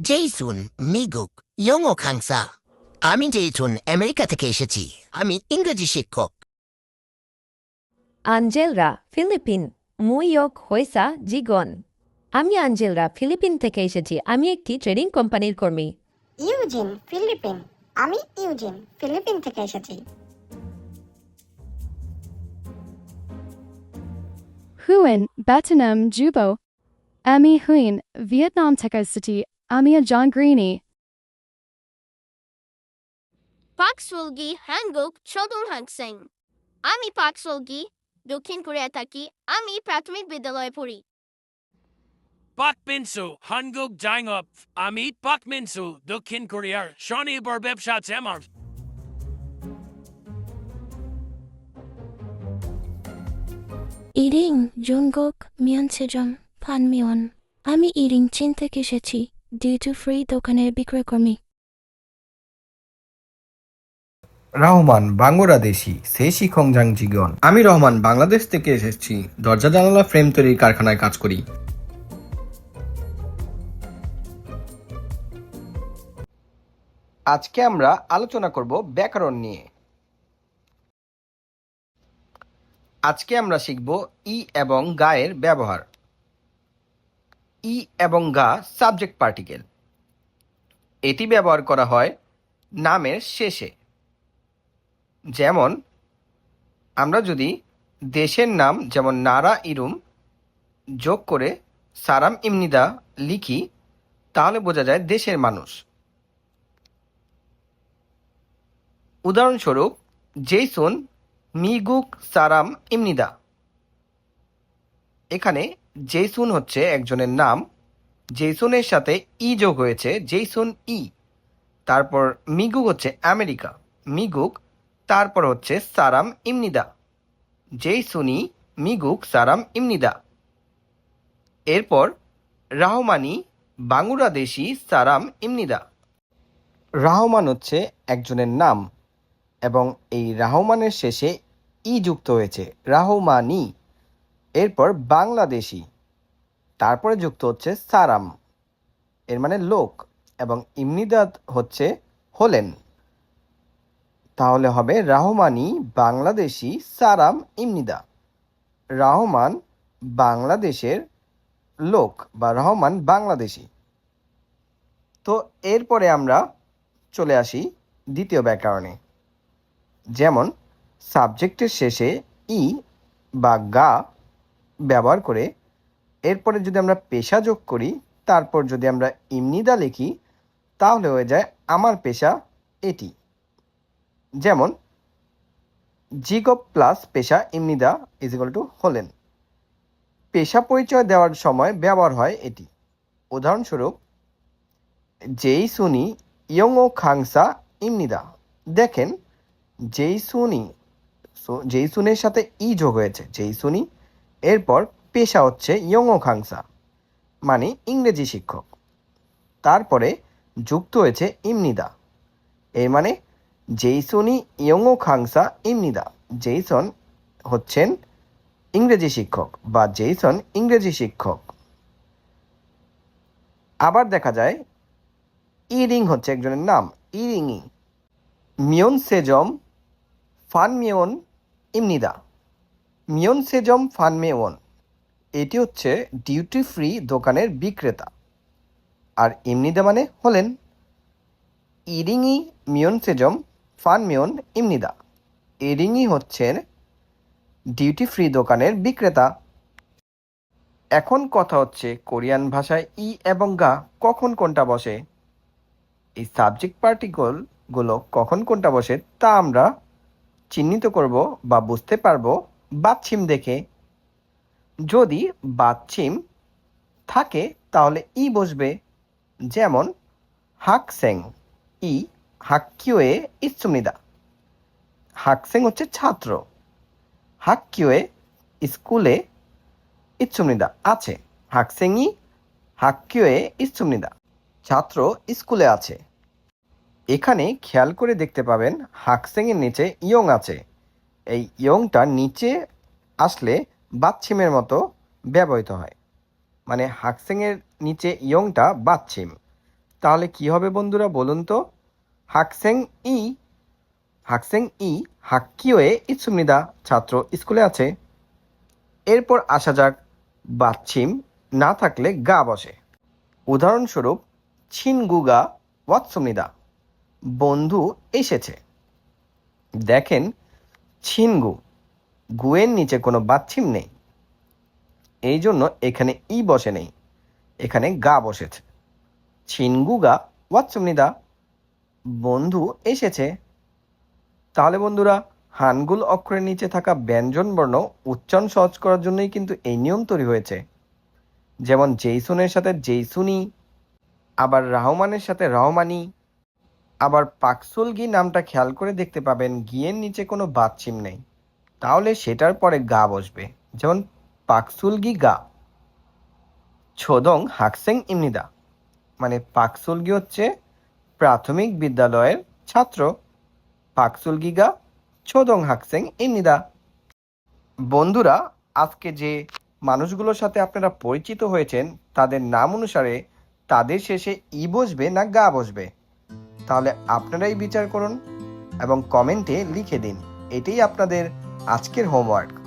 জেইসুন মিগুক ইয়ংও খাংসা আমি জেইসুন আমেরিকা থেকে এসেছি আমি ইংরেজি শিক্ষক আঞ্জেলরা ফিলিপিন মুইয়ক হইসা জিগন আমি আঞ্জেলরা ফিলিপিন থেকে এসেছি আমি একটি ট্রেডিং কোম্পানির কর্মী ইউজিন ফিলিপিন আমি ইউজিন ফিলিপিন থেকে এসেছি Huyen, Betanam, Jubo. Ami Huyen, Vietnam Teka City, Amia John Greeny. পাকসুলগি হ্যাঙ্গুক চদুন হাংসেং আমি পাকসুলগি দক্ষিণ কোরিয়া থাকি আমি প্রাথমিক বিদ্যালয়ে পড়ি Pak Binsu, Hanguk Jangop, Amit Pak Minsu, Dukhin Korear, Shawnee Barbeb Shots Emar. ইরিং জুনগক মিয়নসেজম ফানমিয়ন আমি ইরিং চীন থেকে এসেছি ডিউটি ফ্রি দোকানের বিক্রয় কর্মী রহমান বাংলাদেশি সেই খংজাং জিগন আমি রহমান, বাংলাদেশ থেকে এসেছি। দরজা জানালা, ফ্রেম তৈরির কারখানায় কাজ করি। আজকে আমরা আলোচনা করব ব্যাকরণ নিয়ে। আজকে আমরা শিখব ই এবং গায়ের ব্যবহার। ই এবং গা সাবজেক্ট পার্টিকেল। এটি ব্যবহার করা হয় নামের শেষে। যেমন, আমরা যদি দেশের নাম যেমন নারা ইরুম যোগ করে সারাম ইমনিদা লিখি, তাহলে বোঝা যায় দেশের মানুষ। উদাহরণস্বরূপ, জেইসন মিগুক সারাম ইমনিদা। এখানে জেইসুন হচ্ছে একজনের নাম। জেইসুনের সাথে ই যোগ হয়েছে, জেইসুন ই। তারপর মিগুক হচ্ছে আমেরিকা, মিগুক, তারপর হচ্ছে সারাম ইমনিদা। যেই সুনি মিগুক, সারাম ইমনিদা। এরপর রাহমানি, বাংলাদেশি সারাম ইমনিদা। রাহমান হচ্ছে একজনের নাম এবং এই রাহমানের শেষে ই যুক্ত হয়েছে, রাহমানি। এরপর বাংলাদেশি, তারপরে যুক্ত হচ্ছে সারাম। এর মানে লোক এবং ইমনিদাত হচ্ছে হলেন। তাহলে হবে রাহমানি বাংলাদেশি, সারাম ইমনিদা। রহমান বাংলাদেশের লোক বা রহমান বাংলাদেশি। তো এরপরে আমরা চলে আসি দ্বিতীয় ব্যাকরণে। যেমন, সাবজেক্টের শেষে ই বা গা ব্যবহার করে এরপরে যদি আমরা পেশা যোগ করি, তারপর যদি আমরা ইমনিদা লিখি, তাহলে হয়ে যায় আমার পেশা এটি। যেমন, জিগো প্লাস পেশা ইমনিদা ইজ ইকুয়াল টু হলেন। পেশা পরিচয় দেওয়ার সময় ব্যবহার হয় এটি। উদাহরণস্বরূপ, যেই সুনি ইয়ং ও খাংসা ইমনিদা। দেখেন, যেই সুনি যেই সুনের সাথে ই যোগ হয়েছে, যেই সুনি এরপর পেশা হচ্ছে ইয়ং ও খাংসা মানে ইংরেজি শিক্ষক। তারপরে যুক্ত হয়েছে ইমনিদা, এর মানে জেইসনই ইয়ংও খাংসা ইমনিদা। জেইসন হচ্ছেন ইংরেজি শিক্ষক বা জেইসন ইংরেজি শিক্ষক। আবার দেখা যায়, ইরিং হচ্ছে একজনের নাম ইরিংই মিয়ন সেজম ফান মিয়ন ইমনিদা। মিয়ন সেজম ফান মেয়ন এটি হচ্ছে ডিউটি ফ্রি দোকানের বিক্রেতা। আর ইমনিদা মানে হলেন ইরিংই মিয়ন সেজম ফান মিয়ন ইমনিদা। ইরিংই হচ্ছেন ডিউটি ফ্রি দোকানের বিক্রেতা। এখন কথা হচ্ছে কোরিয়ান ভাষায় ই এবং গা কখন কোনটা বসে? এই সাবজেক্ট পার্টিকলগুলো কখন কোনটা বসে তা আমরা চিহ্নিত করব বা বুঝতে পারব বাচ্ছিম দেখে যদি বাচ্ছিম থাকে তাহলে ই বসবে যেমন হাকসেং ই হাক্কিওয়ে ইচ্ছুমিদা হাকসেং হচ্ছে ছাত্র। হাক্কিওয়ে স্কুলে ইচ্ছুমিদা আছে। হাকসেংই হাক্কিওয়ে ইচ্ছুমিদা ছাত্র স্কুলে আছে। এখানে খেয়াল করে দেখতে পাবেন হাকসেংয়ের নিচে ইয়ং আছে। এই ইয়ংটা নিচে আসলে বাচ্ছিমের মতো ব্যবহৃত হয়। মানে হাকসেংয়ের নিচে ইয়ংটা বাচ্ছিম তাহলে কি হবে বন্ধুরা বলুন তো? হাকসেং ই হাকসেং ই হাক্কিওয়ে ইৎসুমনিদা ছাত্র স্কুলে আছে। এরপর আসা যাক বাচ্ছিম না থাকলে গা বসে। উদাহরণস্বরূপ, ছিনগুগা ওয়াৎসুমনিদা। বন্ধু এসেছে। দেখেন ছিনগু। গুয়ের নিচে কোনো বাচ্ছিম নেই। এই জন্য এখানে ই বসে নেই। এখানে গা বসেছে। ছিনগুগা ওয়াৎসুমনিদা বন্ধু এসেছে। তাহলে বন্ধুরা, হানগুল অক্ষরের নিচে থাকা ব্যঞ্জন বর্ণ উচ্চারণ সহজ করার জন্যই কিন্তু এই নিয়ম তৈরি হয়েছে। যেমন জেইসুনের সাথে জেইসুনি, আবার রাহমানের সাথে রহমানি আবার পাকসুলগি নামটা খেয়াল করে দেখতে পাবেন, গিয়ের নিচে কোনো বাচ্ছিম নেই। তাহলে সেটার পরে গা বসবে, যেমন পাকসুলগি গা। ছোদং হাকসেং ইমনিদা। মানে পাকসুলগি হচ্ছে প্রাথমিক বিদ্যালয়ের ছাত্র। পাকসুলগিগা ছোদং হাকসেং ইমনিদা। বন্ধুরা, আজকে যে মানুষগুলোর সাথে আপনারা পরিচিত হয়েছেন, তাদের নাম অনুসারে তাদের শেষে ই বসবে না গা বসবে? তাহলে আপনারাই বিচার করুন এবং কমেন্টে লিখে দিন। এটাই আপনাদের আজকের হোমওয়ার্ক